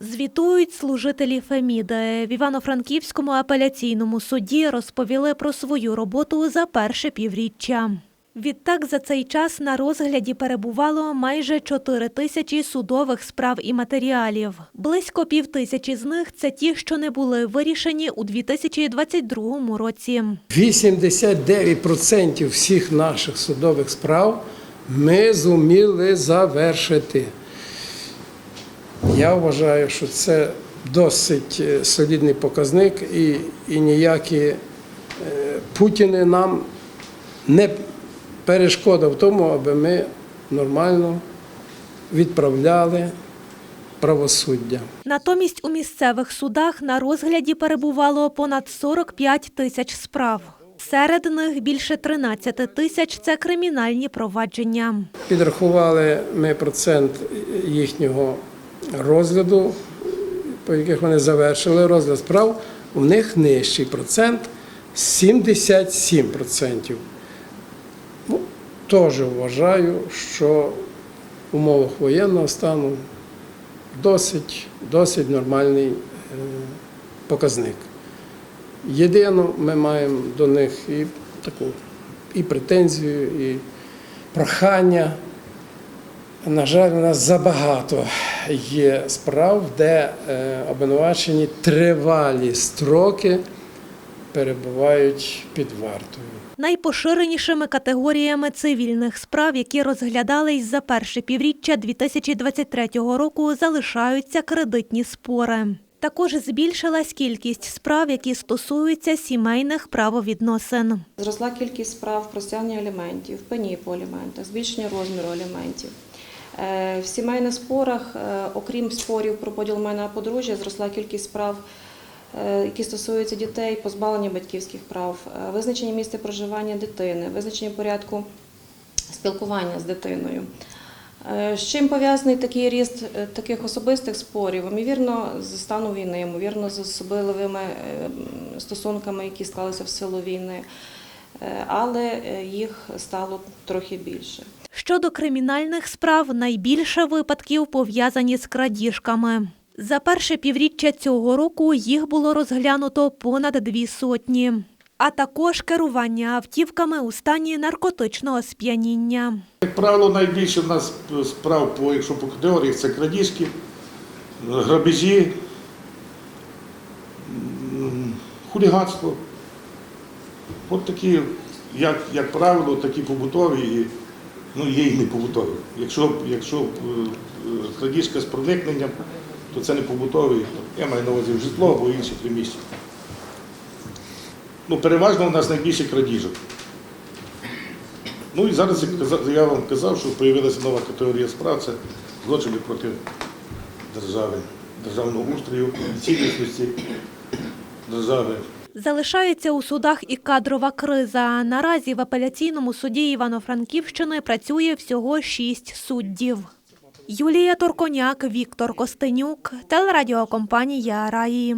Звітують служителі Феміди. В Івано-Франківському апеляційному суді розповіли про свою роботу за перше півріччя. Відтак за цей час на розгляді перебувало майже 4 тисячі судових справ і матеріалів. Близько півтисячі з них це ті, що не були вирішені у 2022 році. 89% всіх наших судових справ ми зуміли завершити. Я вважаю, що це досить е, солідний показник, і, і ніякі е, Путіни нам не перешкода в тому, аби ми нормально відправляли правосуддя. Натомість у місцевих судах на розгляді перебувало понад 45 тисяч справ. Серед них більше 13 тисяч це кримінальні провадження. Підрахували ми процент їхнього розгляду, по яких вони завершили розгляд справ, у них нижчий процент 77%. Ну, теж вважаю, що в умовах воєнного стану досить, досить нормальний е, показник. Єдино, ми маємо до них і таку і претензію, і прохання. На жаль, у нас забагато є справ, де е, обвинувачені тривалі строки перебувають під вартою. Найпоширенішими категоріями цивільних справ, які розглядались за перше півріччя 2023 року, залишаються кредитні спори. Також збільшилась кількість справ, які стосуються сімейних правовідносин. Зросла кількість справ про стягнення аліментів, пені по аліментах, збільшення розміру аліментів. Е, В сімейних спорах, е, окрім спорів про поділ майна подружжя, зросла кількість справ, е, які стосуються дітей, позбавлення батьківських прав, визначення місця проживання дитини, визначення порядку спілкування з дитиною. З чим пов'язаний такий ріст таких особистих спорів? Ймовірно, з стану війни, ймовірно, з особливими стосунками, які склалися в силу війни, але їх стало трохи більше. Щодо кримінальних справ, найбільше випадків пов'язані з крадіжками. За перше півріччя цього року їх було розглянуто понад дві сотні, а також керування автівками у стані наркотичного сп'яніння. Як правило, найбільше в нас справ, по, якщо по категоріях, це крадіжки, грабежі, хуліганство. От такі, як, як правило, такі побутові, ну є і не побутові. Якщо, якщо е, е, крадіжка з проникненням, то це не побутовий, я маю на увазі житло або інші приміщення. Ну, переважно у нас найбільше крадіжок. Ну і зараз я вам казав, що з'явилася нова категорія справ, це злочини проти держави, державного устрою, цілісності держави. Залишається у судах і кадрова криза. Наразі в апеляційному суді Івано-Франківщини працює всього шість суддів. Юлія Торконяк, Віктор Костенюк, телерадіокомпанія Раї.